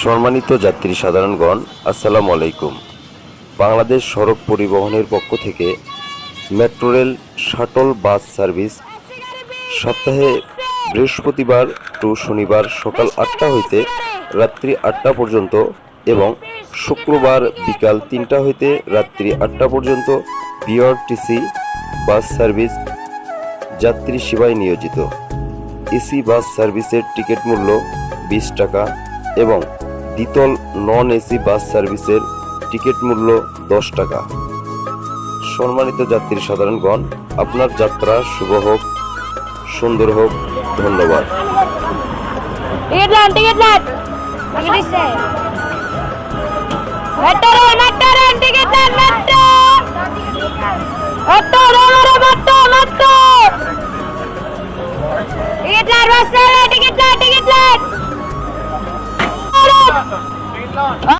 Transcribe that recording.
সম্মানিত যাত্রী সাধারণগণ, আসসালামু আলাইকুম। বাংলাদেশ সড়ক পরিবহনের পক্ষ থেকে metro rail shuttle bus service সপ্তাহে বৃহস্পতিবার টু শনিবার সকাল আটটা হইতে রাত্রি আটটা পর্যন্ত এবং শুক্রবার বিকাল তিনটা হইতে রাত্রি আটটা পর্যন্ত বিআরটিসি বাস সার্ভিস যাত্রী সেবায় নিয়োজিত। এসি বাস সার্ভিসের টিকিট মূল্য বিশ টাকা এবং দ্বিতল নন এসি বাস সার্ভিসের টিকিট মূল্য দশ টাকা। সম্মানিত যাত্রী সাধারণগণ, আপনার যাত্রা শুভ হোক, সুন্দর হোক, ধন্যবাদ। টিকিট লান টিকিট লান মেট্রো টিকিট লান বাস টিকিট লান টিকিট লান